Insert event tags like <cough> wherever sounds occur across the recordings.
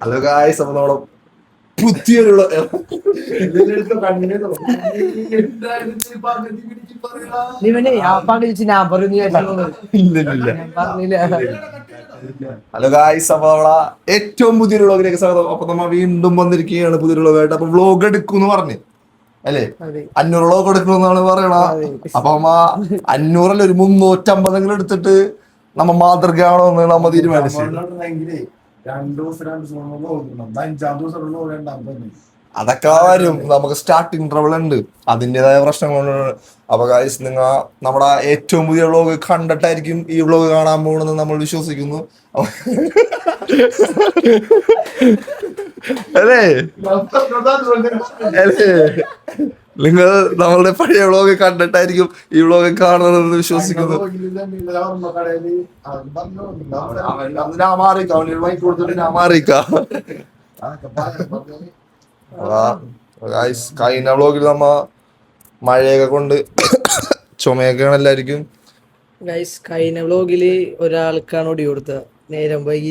Hello guys അപ്പൊ നമ്മുടെ പുതിയൊരു ഹലോ ഗായ്സ് അപ്പൊ നമ്മളെ ഏറ്റവും പുതിയൊരു വ്ളോഗിലേക്ക് സ്വാഗതം. അപ്പൊ നമ്മ വീണ്ടും വന്നിരിക്കുകയാണ് പുതിയൊരു വ്ളോഗായിട്ട് അപ്പൊ വ്ളോഗ് എടുക്കും പറഞ്ഞു. അല്ലേ? അഞ്ഞൂറ് വ്ളോഗ് എടുക്കണമെന്നാണ് പറയണ. അപ്പൊ അമ്മ അഞ്ഞൂറല്ല ഒരു മുന്നൂറ്റമ്പതെങ്കിലും എടുത്തിട്ട് നമ്മ മാതൃകയാണോ എന്ന് നമ്മ തീരുമാനിച്ചു. അതൊക്കെ വരും. നമുക്ക് സ്റ്റാർട്ടിങ് ട്രബിൾ ഉണ്ട്. അതിന്റെതായ പ്രശ്നങ്ങളുണ്ട്. അപ്പൊ ഗായ്സ് നിങ്ങൾ നമ്മുടെ ഏറ്റവും പുതിയ വ്ളോഗ് കണ്ടിട്ടായിരിക്കും ഈ വ്ളോഗ് കാണാൻ പോകണമെന്ന് നമ്മൾ വിശ്വസിക്കുന്നു. അല്ലേ? അല്ലേ? നിങ്ങൾ നമ്മളുടെ പഴയ വ്ളോഗ് കണ്ടിട്ടായിരിക്കും ഈ വ്ളോഗ് കാണുന്നതെന്ന് വിശ്വസിക്കുന്നു. കഴിഞ്ഞ വ്ളോഗിൽ നമ്മ മഴയൊക്കെ കൊണ്ട് ചുമയൊക്കെയാണ് എല്ലാവർക്കും ഗൈസ് കഴിഞ്ഞ വ്ളോഗിൽ ഒരാൾക്കാണ് ഒടി കൊടുത്തത്. നേരം വൈകി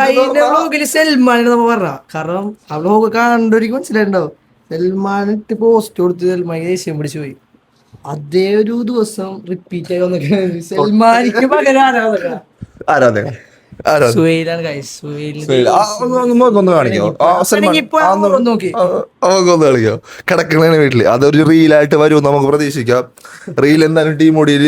കഴിഞ്ഞ വ്ലോഗിൽ സൽമാൻ നമ്മ പറ. കാരണം ആ വ്ലോഗ് കണ്ടൊരിക്കും മനസ്സിലായിട്ടുണ്ടാവും സൽമാൻ ഇട്ട് പോസ്റ്റ് കൊടുത്ത് സൽമാൻ ദേഷ്യം പിടിച്ചു പോയി. അതേ ഒരു ദിവസം റിപ്പീറ്റ് ആയി വന്നൊക്കെ സൽമാനിക്ക് പകരം ആരാധക ആരാധക കാണിക്കോ? കിടക്കണേന് വീട്ടിൽ. അതൊരു റീലായിട്ട് വരും നമുക്ക് പ്രതീക്ഷിക്കാം. റീൽ എന്തായാലും ടീം ഓടിയിൽ.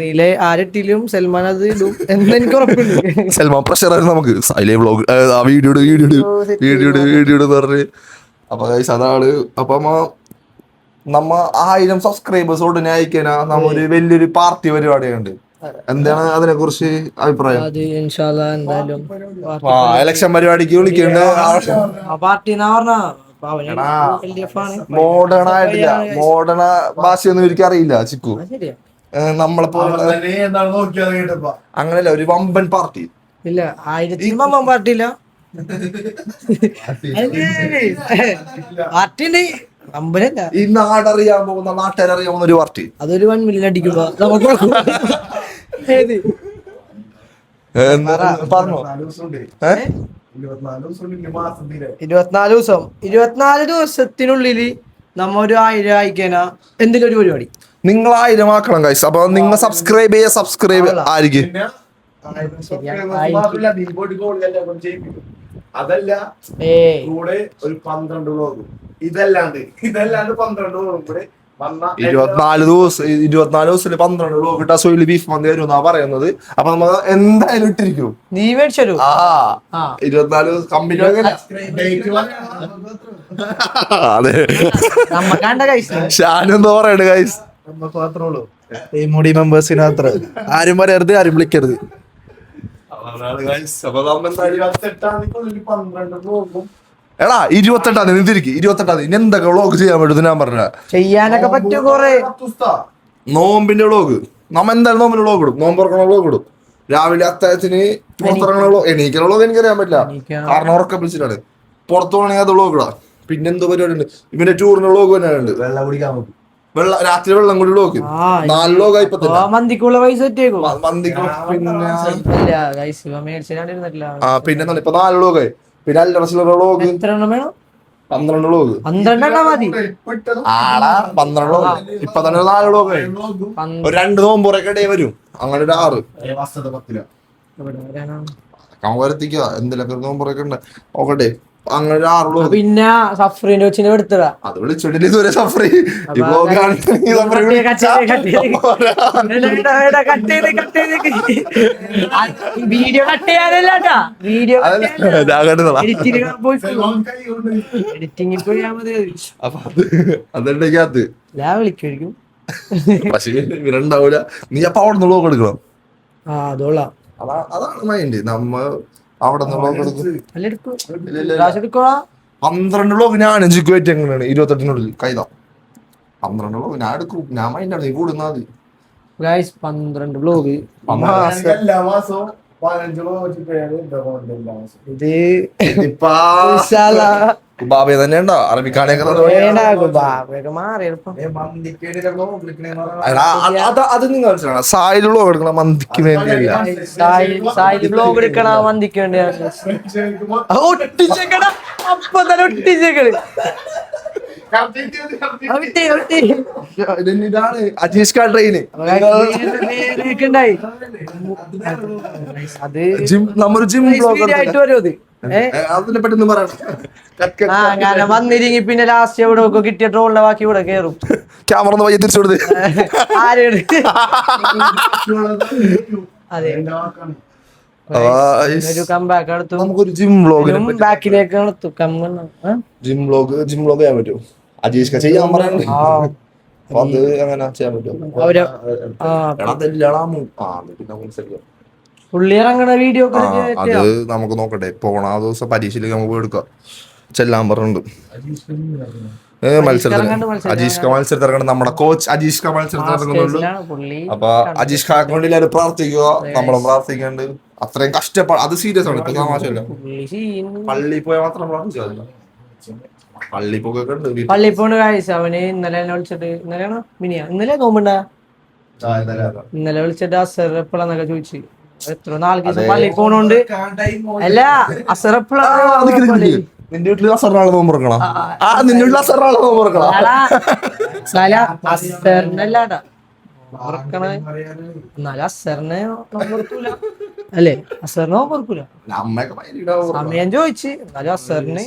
റീലെ ആരിട്ടിലും സൽമാൻ അത് എന്ന് എനിക്ക് ഉറപ്പുണ്ട്. സൽമാൻ പ്രഷർ ആയിരുന്നു നമുക്ക്. സൈലേ വ്ളോഗ് ആ വീഡിയോ വീഡിയോ വീഡിയോ വീഡിയോ എന്ന് പറഞ്ഞ്. അപ്പൊ അതാണ്. അപ്പൊ നമ്മ നമ്മ ആയിരം സബ്സ്ക്രൈബേഴ്സ് ഉടനെ അയക്കാനാ നമ്മൊരു വലിയൊരു പാർട്ടി പരിപാടിയുണ്ട് എന്താണ് അതിനെ കുറിച്ച് അഭിപ്രായം എന്തായാലും ആ ഇലക്ഷൻ പരിപാടിക്ക് വിളിക്കുന്നുണ്ട് മോഡേണ പാർട്ടി മോഡേൺ ആയിട്ടില്ല. മോഡേൺ ഭാഷയൊന്നും എനിക്ക് അറിയില്ല ചിക്കു. നോക്കിയത് കേട്ടപ്പോ അങ്ങനെയല്ല ഒരു വമ്പൻ പാർട്ടി. ഇല്ല ആയിരത്തി വമ്പൻ പാർട്ടി. ഇല്ല പാർട്ടി ഉണ്ട് വമ്പനല്ല. ഈ നാടറിയാൻ പോകുന്ന നാട്ടുകാരറിയാവുന്ന ഒരു പാർട്ടി. അതൊരു വൺ മില്യൺ അടിക്കുമ്പോ നമുക്ക് ഇരുപത്തിനാല് ദിവസം ഇരുപത്തിനാല് ദിവസം. ഇരുപത്തിനാല് ദിവസത്തിനുള്ളിൽ നമ്മ ഒരു ആയിരം അയക്കാനാ എന്തെങ്കിലും ഒരു പരിപാടി. നിങ്ങൾ ആയിരം ആക്കണം കൈസ് അപ്പൊ നിങ്ങൾ സബ്സ്ക്രൈബ് ചെയ്യ സബ്സ്ക്രൈബ് ആയിരിക്കും. അതല്ല കൂടെ ഒരു പന്ത്രണ്ട് ഇതല്ലാണ്ട് ഇതല്ലാണ്ട് പന്ത്രണ്ട് കൂടെ ഇരുപത്തിനാല് ദിവസം ഇരുപത്തിനാല് ദിവസത്തിൽ പന്ത്രണ്ട് സോയിൽ ബീഫ് മന്തി വരും എന്നാ പറയുന്നത്. അപ്പൊ നമ്മൾ എന്തായാലും ഇട്ടിരിക്കും. നീ മേടിച്ചു ആ. ആ. ഇരുപത്തിനാല് ദിവസം കമ്പനി. <laughs> അതെ. നമ്മ കണ്ട കഴിച്ചു ഷാൻ എന്താ പറയണേ ഗൈസ് നമുക്ക് മാത്രമേ ഉള്ളൂ. ഈ മുടി മെമ്പേഴ്സിന് മാത്രം. ആരും പറയരുത് ആരും വിളിക്കരുത്. പന്ത്രണ്ട് വ്ളോഗും എടാ ഇരുപത്തെട്ടാം തീയതി തിരിക്ക് ഇരുപത്തെട്ടാം തീയതി. ഇനി എന്തൊക്കെ വ്ളോഗ് ചെയ്യാൻ പറ്റും ഞാൻ പറഞ്ഞ ചെയ്യാനൊക്കെ പറ്റും കൊറേ. നോമ്പിന്റെ വ്ളോഗ് നമ്മ എന്തായാലും നോമ്പിന്റെ വ്ളോഗ് ഇടും. നോമ്പ് തുറക്കണ വ്ളോഗ് ഇടും. രാവിലെ അത്താഴത്തിന് പുറത്തിറങ്ങണ വ്ളോഗ് എണീക്കണ വ്ളോഗ് എനിക്കറിയാൻ പറ്റില്ല. കാരണം ഉറക്കം പിടിച്ചിട്ടാണ്. പുറത്തു പോകണമെങ്കിൽ അത് വ്ളോഗ് ഇടാം. പിന്നെന്തോ പരിപാടി ഉണ്ട് ഇവന്റെ ടൂറിന്റെ വ്ളോഗ് തന്നെ ഉണ്ട് വെള്ളം കുടിക്കാൻ നോക്കും. വെള്ള രാത്രി വെള്ളം കൂടി വ്ളോഗ് ആ, നാല് ആ മന്തിക്കുള്ള പൈസ പിന്നെ ആ പിന്നെ ഇപ്പൊ നാല് വ്ളോഗ് പിന്നെ അല്ലറ ചില്ലറ വ്ളോഗ് എത്ര എണ്ണം വേണം? പന്ത്രണ്ട് വ്ളോഗ് പന്ത്രണ്ടെണ്ണം മതി. ആടാ പന്ത്രണ്ട് വ്ളോഗ് ഇപ്പൊ തന്നെ ഒരു നാല് വ്ളോഗ് ഒരു രണ്ട് നോമ്പുറൊക്കെ ഇടയിൽ വരും. അങ്ങനെ ഒരു ആറ്. കമ്പരത്തിക്കുക നോമ്പുറൊക്കെ ഉണ്ട്. നോക്കട്ടെ. അങ്ങനെ പിന്നെ സഫറിന്റെ വെച്ചിന് എടുത്തതാ. അത് വിളിച്ചിട്ടില്ല ഇതുവരെ സഫറി? വീഡിയോ കട്ട് ചെയ്യാനല്ലാട്ടാ വീഡിയോ എഡിറ്റിംഗിൽ പോയാ മതി. അപ്പൊ അത് അതുണ്ടെങ്കിൽ ഞാൻ വിളിക്കുമായിരിക്കും പക്ഷേ ഇവരുണ്ടാവൂല. നീ അപ്പൊ അവിടെ നിന്ന് എടുക്കണം? ആ അതോളാം. അതാ- അതാണ് മൈൻഡ് നമ്മ അവിടെ പന്ത്രണ്ട് ബ്ലോക്ക് ഞാൻ അഞ്ചിക്ക് വെയിറ്റ് എങ്ങനെയാണ്? ഇരുപത്തെട്ടിനുള്ളിൽ. കൈതാ പന്ത്രണ്ട് ബ്ലോക്ക് ഞാൻ എടുക്കും. ഞാൻ മൈൻഡാണ് നീ കൂടുന്നാ മതി. ഗൈസ് പന്ത്രണ്ട് ബ്ലോഗ് എല്ലാ മാസവും പതിനഞ്ച് ഇത് ബാബയെ തന്നെ ഉണ്ടോ എടാ, അത് അത് അത് നിങ്ങൾ മനസ്സിലാണ്? സായിലുള്ള എടുക്കണ മന്തിക്ക് വേണ്ടിയല്ല. സായി ബ്ലോഗ് എടുക്കണ മന്തിക്ക് വേണ്ടിയാണ് ഒട്ടിച്ചേക്കട. അപ്പൊ തന്നെ ഒട്ടിച്ചേക്കട് ഒട്ടി ഒട്ടി ഇതാണ് അജീഷ് കാ ട്രെയിന് അത് ജിം നമ്മൊരു ജിം ബ്ലോഗ് ആയിട്ട് വരും അത് അതിനെ പറയണം കാരണം വന്നിരിങ്ങി പിന്നെ ലാസ്റ്റ് എവിടെ ഒക്കെ കിട്ടിയ ട്രോളിന്റെ ബാക്കി ഇവിടെ കേറും. ക്യാമറ ഒന്ന് വയ്യ തിരിച്ചു കൊടുത്ത്. അതെ. ഒരു നമുക്കൊരു ജിം ബ്ലോഗിനെ ബാക്കിലേക്ക് ജിം ബ്ലോഗ് ജിം ബ്ലോഗ് ചെയ്യാൻ പറ്റുമോ? അജീഷ് കാ ചെയ്യാൻ പറയുന്നത്. അപ്പൊ അത് അങ്ങനെ ചെയ്യാൻ പറ്റും? അവർ ആ പുള്ളി ഇറങ്ങണ വീഡിയോ ഒക്കെ അത് നമുക്ക് നോക്കട്ടെ. പോണ ആ ദിവസം പരീക്ഷയിലേക്ക് നമുക്ക് എടുക്കാം. ചെല്ലാൻ പറഞ്ഞിട്ടുണ്ട്. ഏ മത്സരത്തിന് അജീഷ് ക മത്സരത്തിൽ ഇറങ്ങണം നമ്മുടെ കോച്ച് അജീഷ് ക മത്സരത്തിൽ ഇറങ്ങുന്നുള്ളൂ പുള്ളി അപ്പൊ അജീഷ് ഖാക്ക് വേണ്ടി എല്ലാവരും പ്രാർത്ഥിക്കുക നമ്മളും പ്രാർത്ഥിക്കുന്നുണ്ട്. അത്രയും കഷ്ടപ്പാട് അത് സീരിയസ് ആണ്. ഇപ്പൊ തമാശയല്ല പുള്ളി പോയാൽ മാത്രം പ്രാർത്ഥിച്ചാൽ മതി. പള്ളി പോകൊക്കെ പള്ളി പോണ് കാഴ്ച. അവന് ഇന്നലെ എന്നെ വിളിച്ചിട്ട് ഇന്നലെയാണോ? മിനിയാ. ഇന്നലെ നോമ്പുണ്ടാ? ആ, ഇന്നലെ ഇന്നലെ വിളിച്ചിട്ട് അസർ എപ്പോഴാന്നൊക്കെ ചോദിച്ചു. എത്ര നാല് ദിവസം പള്ളി പോണോണ്ട്. അല്ല അസർ നിക്ക്. നിന്റെ വീട്ടിൽ അസറിനാളെ നോമ്പ് തുറക്കണോ? ആ നിന്റെ വീട്ടിൽ അസറിനാളെ നോമ്പ് തുറക്കണോ? അസറിനല്ലാടാ. എന്നാലും അസറിനെ ഓർക്കൂല അല്ലേ? അസറിനെ ഭയങ്കര സമയം ചോദിച്ചു. എന്നാലും അസറിന്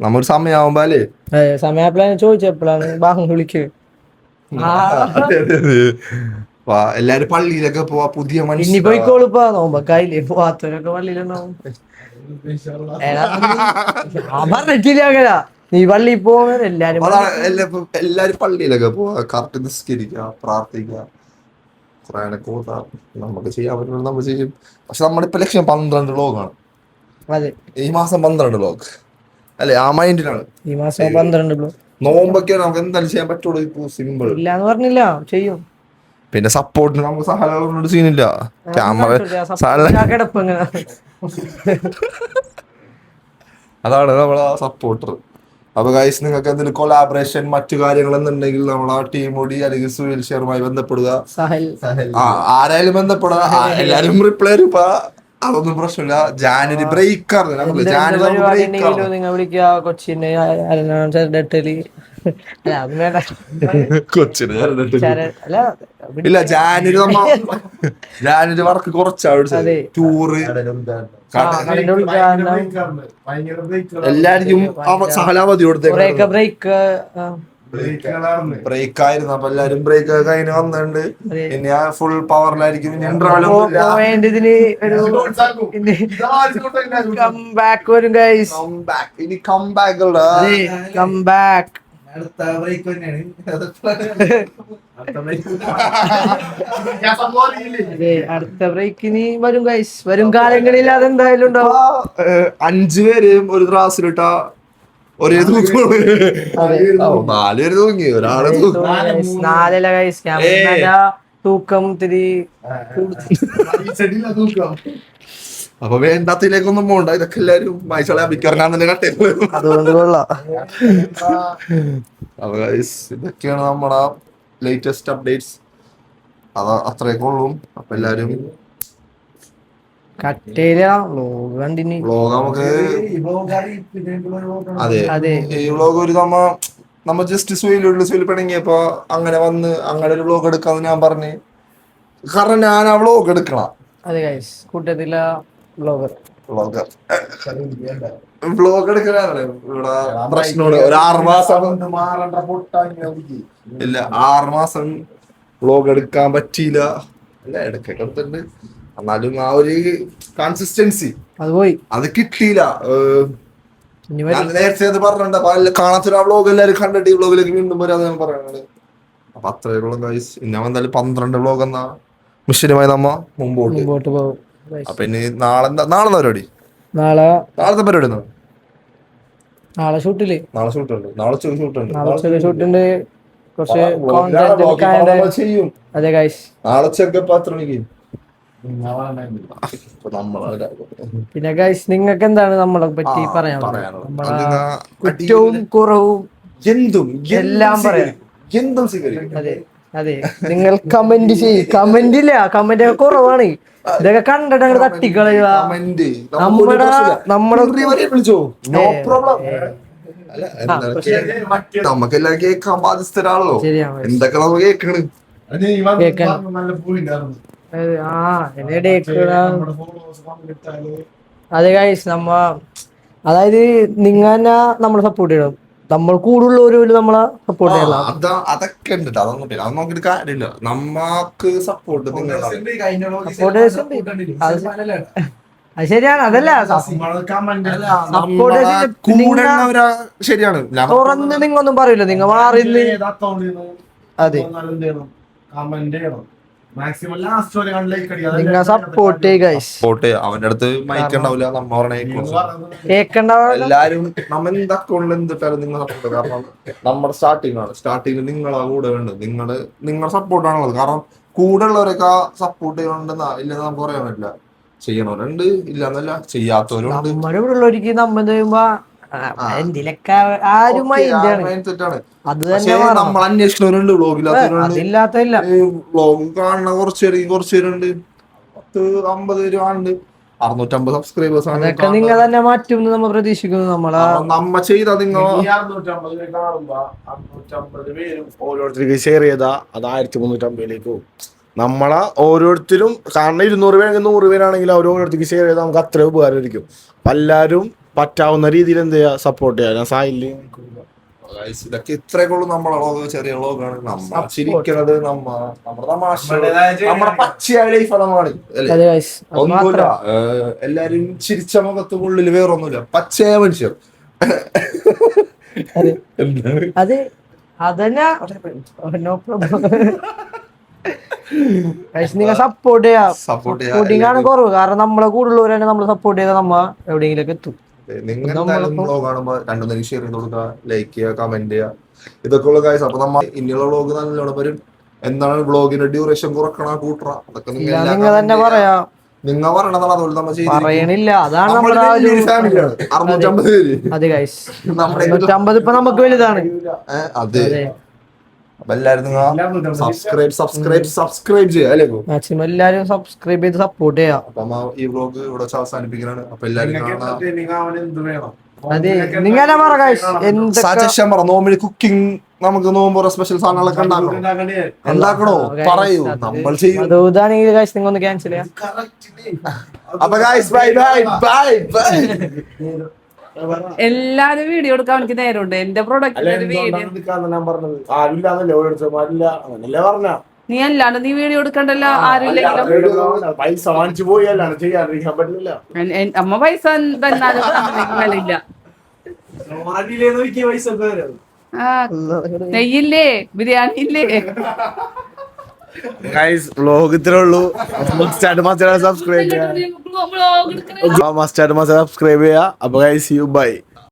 നമ്മൊരു സമയമാകുമ്പോ അല്ലേ? സമയപ്പോഴാണ് ചോദിച്ചപ്പോഴാണ് ബാഹം വിളിക്കുക വാ, എല്ലാരും പള്ളിയിലൊക്കെ പോവാ പുതിയ ഇനി പോയിക്കോളിപ്പാ നോമ്പക്കായില്ലേ? പോവാത്തവരൊക്കെ പള്ളിയിലുണ്ടാവും പറഞ്ഞിട്ടില്ല നീ പള്ളിയിൽ പോകുന്നത് എല്ലാരും എല്ലാരും പള്ളിയിലൊക്കെ പോവാ. കറക്റ്റ് നിസ്കരിക്കുക പ്രാർത്ഥിക്കുക ഖുറാനൊക്കെ ഓതാ നമുക്ക് ചെയ്യാൻ പറ്റുന്നത് നമ്മൾ ചെയ്യും. പക്ഷെ നമ്മുടെ ഇപ്പൊ ലക്ഷ്യം പന്ത്രണ്ട് ലോകാണ് ഈ മാസം പന്ത്രണ്ട് ലോക്ക് അല്ലെ? ആ മൈൻഡിലാണ് ഈ മാസം പന്ത്രണ്ട് ബ്ലോ നോമ്പൊക്കെ നമുക്ക് എന്തായാലും ചെയ്യാൻ പറ്റുള്ളൂ. ഇപ്പൊ സിമ്പിൾ ഇല്ലാന്ന് പറഞ്ഞില്ല. ചെയ്യും. പിന്നെ സപ്പോർട്ടിന് നമുക്ക് സഹായം സീനില്ല ക്യാമറ അതാണ് നമ്മളെ സപ്പോർട്ടർ അപ്പൊ ഗൈസ് നിങ്ങൾക്ക് എന്തെങ്കിലും കൊലാബറേഷൻ മറ്റു കാര്യങ്ങൾ എന്നുണ്ടെങ്കിൽ നമ്മൾ ആ ടീമോടി അല്ലെങ്കിൽ സുനിൽ ഷെയറുമായി ബന്ധപ്പെടുക. സഹൽ. ആ, ആരായാലും ബന്ധപ്പെടുക ആ, എല്ലാരും റിപ്ലൈ ഇപ്പൊ അതൊന്നും പ്രശ്നമില്ല. ജാനുവരി ബ്രേക്ക് ആണ് നമ്മൾ ജാനുവരി പരിപാടി കൊച്ചിനെ ഇല്ല ജാനുവരി ജാനുവരി വർക്ക് കുറച്ചാണ്. ടൂറ് എല്ലാരും സഹലാവധി കൊടുത്തേ കുറെയൊക്കെ ബ്രേക്ക് ബ്രേക്ക് ആയിരുന്നു. അപ്പൊ എല്ലാരും ബ്രേക്ക് കഴിഞ്ഞ് വന്നിട്ടുണ്ട്. അതെ. ഇനി ആ ഫുൾ പവറിലായിരിക്കും ഇനി ഇന്റർവെൽ വരും അടുത്ത ബ്രേക്ക് തന്നെയാണ്. അടുത്ത ബ്രേക്കിന് <laughs> വരും ഗൈസ് വരും കാലങ്ങളിൽ അതെന്തായാലും ഉണ്ടാവും. അഞ്ചു പേര് ഒരു ത്രാസിലിട്ട ഒരേ തൂക്കം. ഓ, നാല് പേര് തൂങ്ങി. ഒരാളെ തൂങ്ങി. നാലല്ല ഗൈസ് ക്യാമറ തൂക്കം ഇത്തിരി അപ്പൊ വേണ്ടാത്തതിലേക്കൊന്നും പോണ്ട. ഇതൊക്കെ എല്ലാരും മൈസോളെ അഭിക്കറിഞ്ഞാൻ തന്നെ കട്ടേ അതുകൊണ്ട് കൊള്ളാം. അപ്പൊ ഇതൊക്കെയാണ് നമ്മുടെ ലേറ്റസ്റ്റ് അപ്ഡേറ്റ്സ് അത് അത്രയൊക്കെ ഉള്ളൂ. അപ്പൊ എല്ലാരും വ്ലോഗ് നമുക്ക് അതെ. ഈ വ്ളോഗ് ഒരു നമ്മ നമ്മ ജസ്റ്റ് സുയിലുള്ള സുയിൽ പിണങ്ങിയപ്പോ അങ്ങനെ വന്ന് അങ്ങനെ ഒരു വ്ലോഗ് എടുക്കാന്ന് ഞാൻ പറഞ്ഞു. കാരണം ഞാൻ ആ വ്ലോഗ് എടുക്കണം. അതെ ഗൈസ് കൂട്ടത്തില വ്ലോഗർ വ്ളോഗർ വ്ളോഗ് എടുക്കലാണ് ഇവിടെ പ്രശ്നമാണ് ഒരു ഇല്ല ആറ് മാസം വ്ലോഗ് എടുക്കാൻ പറ്റിയില്ല. അല്ല ഇടയ്ക്കൊക്കെ എടുത്തിട്ടുണ്ട്. എന്നാലും ആ ഒരു കൺസിസ്റ്റൻസി അത് പോയി. അത് കിട്ടിയില്ല. ഞാൻ നേരത്തെ അത് പറഞ്ഞിട്ടുണ്ട്. അപ്പൊ കാണാത്തൊരു ആ വ്ലോഗ് എല്ലാവരും കണ്ടിട്ട് ഈ വ്ലോഗിലേക്ക് വീണ്ടും വരാതെ ഞാൻ പറയുന്നത് അപ്പൊ അത്രയുള്ള ഗൈസ് എന്തായാലും പന്ത്രണ്ട് വ്ലോഗ് എന്നാ. മിഷനുമായി നമ്മ മുമ്പോട്ട്. മുമ്പോട്ട് പോകും. അപ്പൊ ഇനി നാളെ നാളെ പരിപാടി? നാളെ നാളത്തെ പരിപാടി നാളെ ഷൂട്ടിൽ. നാളെ ഷൂട്ടുണ്ട്. നാളെ ഷൂട്ട് ഉണ്ട് നാളെ ഷൂട്ടുണ്ട്. കുറച്ച് ചെയ്യും. അതെ ഗൈസ് നാളെ ചെക്കപ്പ് എത്ര മണിക്ക് പിന്നെ ഗൈസ് നിങ്ങൾക്ക് എന്താണ് നമ്മളെ പറ്റി പറയാനുള്ളത്? കുറ്റവും കുറവും എന്തും എല്ലാം പറയാം. എന്തും സ്വീകരിക്കും. അതെ. നിങ്ങൾ കമന്റ് ചെയ്യും. കമന്റ് ഇല്ല. കമന്റ് ഒക്കെ കുറവാണ്. ഇതൊക്കെ കണ്ടിട്ട് അങ്ങോട്ട് തട്ടിക്കളയുക. കമന്റ് നമ്മുടെ നമ്മുടെ വിളിച്ചോ? നോ പ്രോബ്ലം നമുക്ക് എല്ലാം കേൾക്കാൻ ബാധ്യസ്ഥരാണല്ലോ. എന്തൊക്കെ നമ്മൾ കേൾക്കണ് അത് ഗൈസ് നമ്മ അതായത് നിങ്ങ തന്നെ നമ്മളെ സപ്പോർട്ട് ചെയ്യണം. നമ്മൾ കൂടുള്ളവരും നമ്മളെ സപ്പോർട്ട് ചെയ്യണം. അതാ അതൊക്കെ ഉണ്ട്. അതൊന്നും പിന്നെ അത് നോക്കിയിട്ട് കാര്യമില്ല. നമ്മക്ക് സപ്പോർട്ട്. അത് അത് ശരിയാണ് അതല്ല. ശരിയാണ്. തുറന്ന് നിങ്ങൊന്നും പറയില്ല നിങ്ങൾ മാറി അതെ. കമന്റ് ചെയ്യണം. സപ്പോർട്ട് സപ്പോർട്ട് അവന്റെ അടുത്ത് മൈക്ക് ഉണ്ടാവില്ല നമ്മ എല്ലാരും നമ്മ എന്ത് അക്കൗണ്ടിൽ എന്തിട്ടാലും നിങ്ങൾ സപ്പോർട്ട് കാരണം നമ്മുടെ സ്റ്റാർട്ടിംഗ് ആണ്. സ്റ്റാർട്ടിങ്ങിൽ നിങ്ങളാ കൂടെ വേണ്ടത്. നിങ്ങൾ നിങ്ങളുടെ സപ്പോർട്ടാണുള്ളത് കാരണം കൂടെ ഉള്ളവരൊക്കെ സപ്പോർട്ട് ചെയ്യണമെന്ന് ഇല്ലെന്ന് നമുക്ക് പറയാൻ പറ്റില്ല. ചെയ്യണവരുണ്ട് ഇല്ലാന്നല്ല. ചെയ്യാത്തവരുണ്ട്. നമ്മുടെ ഇവിടെ ഉള്ളവർക്ക് നമ്മൾ ചെയ്യുമ്പോ നമ്മൾ അന്വേഷിക്കുന്നവരുണ്ട് വ്ളോഗില്ലാത്തവരുണ്ട്. അതില്ലാത്തല്ല വ്ളോഗ് കാണുന്ന കുറച്ച് പേര് കുറച്ച് പേരുണ്ട്. പത്ത് അമ്പത് പേര് കാണുന്നുണ്ട്. അറുന്നൂറ്റമ്പത് സബ്സ്ക്രൈബേഴ്സ് ആണ് നിങ്ങൾ തന്നെ മാറ്റും നമ്മൾ പ്രതീക്ഷിക്കുന്നു നമ്മളെ. അപ്പൊ നമ്മ ചെയ്ത നിങ്ങൾ അറുന്നൂറ്റമ്പത് പേര് കാണുമ്പോ അറുന്നൂറ്റമ്പത് പേരും ഓരോരുത്തർക്ക് ഷെയർ ചെയ്താ അത് ആയിരത്തി മുന്നൂറ്റമ്പതിലേക്ക് പോകും. നമ്മളെ ഓരോരുത്തരും കാരണം ഇരുന്നൂറ് പേര് നൂറ് പേരാണെങ്കിൽ ഓരോരുത്തർക്ക് ഷെയർ ചെയ്താൽ നമുക്ക് അത്ര ഉപകാരമായിരിക്കും. അപ്പം എല്ലാവരും പറ്റാവുന്ന രീതിയിൽ എന്ത് ചെയ്യുക സപ്പോർട്ട് ചെയ്യുക ഞാൻ സായിൽ ഇതൊക്കെ ഇത്രയൊക്കെ ഉള്ളു നമ്മളെ ചെറിയ വ്ളോഗാണ് നമ്മ ചിരിക്കണത് നമ്മ നമ്മുടെ തമാശ നമ്മുടെ പച്ചയായ ലൈഫാണ്. അത് ഒന്നുമില്ല. എല്ലാരും ചിരിച്ച മുഖത്ത് ഉള്ളിൽ വേറൊന്നുമില്ല. പച്ചയായ മനുഷ്യർ. അതെ. അതന്നെ. നോ പ്രോബ്ലം നിങ്ങൾ സപ്പോർട്ട് ചെയ്യാം. സപ്പോർട്ട് സപ്പോർട്ടിംഗ് ആണ് കുറവ്. കാരണം നമ്മളെ കൂടുതലുള്ളവരാണ് നമ്മൾ സപ്പോർട്ട് ചെയ്താൽ നമ്മ എവിടെയെങ്കിലൊക്കെ എത്തും. നിങ്ങൾ വ്ളോഗ് കാണുമ്പോ രണ്ടു നേരം ഷെയർ ചെയ്ത് കൊടുക്കുക ലൈക്ക് ചെയ്യുക കമന്റ് ചെയ്യുക. ഇതൊക്കെ ഉള്ള കാര്യം. അപ്പൊ നമ്മ ഇനിയുള്ള വ്ളോഗ് നല്ലോണം വരും. എന്താണ് വ്ളോഗിന്റെ ഡ്യൂറേഷൻ കുറക്കണ കൂട്ടറ അതൊക്കെ നിങ്ങൾ തന്നെ പറയാ. നിങ്ങൾ പറയണതാണ് അതുകൊണ്ട് നമ്മൾ. പറയണില്ല. അതാണ് നമ്മൾ അറുന്നൂറ്റമ്പത് പേര്. അതെ ഗൈസ് നൂറ്റമ്പത് ഇപ്പൊ നമുക്ക് വലുതാണ്. അതെ. അപ്പൊ എല്ലാരും സബ്സ്ക്രൈബ് സബ്സ്ക്രൈബ് സബ്സ്ക്രൈബ് ചെയ്യുക അല്ലേ? മാക്സിമം എല്ലാരും സബ്സ്ക്രൈബ് ചെയ്ത് സപ്പോർട്ട് ചെയ്യാം. അപ്പൊ ഈ വ്ളോഗ് ഇവിടെ വെച്ച് അവസാനിപ്പിക്കാനാണ് അപ്പൊ എല്ലാരും നിങ്ങളെ സജഷൻ പറ നോമ്പിന് കുക്കിംഗ് നമുക്ക് നോമ്പ് സ്പെഷ്യൽ സാധനങ്ങളൊക്കെ ഉണ്ടാക്കണോ? ഉണ്ടാക്കണോ? പറയൂ നമ്മൾ ചെയ്യും. നിങ്ങൾ ഒന്ന് ക്യാൻസൽ ചെയ്യാം. അപ്പൊ guys bye bye bye bye എല്ലാരും വീഡിയോ എടുക്കാൻ എനിക്ക് നേരമുണ്ട്. എന്റെ പ്രൊഡക്റ്റ് നീ അല്ലാണ്ട് നീ വീഡിയോ എടുക്കണ്ടല്ലോ? ആരുമില്ലെങ്കിലും. പൈസ വാങ്ങിച്ചു പോയി പറ്റില്ല. അമ്മ പൈസ തന്നാലും നെയ്യില്ലേ? ബിരിയാണി ഇല്ലേ ഗൈസ് വ്ലോഗ് ഇത്രേ ഉള്ളൂ. മസ്റ്റാർഡ് മസ്റ്റാർഡ് സബ്സ്ക്രൈബ് ചെയ്യാം ബ്ലോഗ് എടുക്കണ മസ്റ്റാർഡ് മസ്റ്റാർഡ് സബ്സ്ക്രൈബ് ചെയ്യുക അപ്പൊ ഗൈസ് യു ബൈ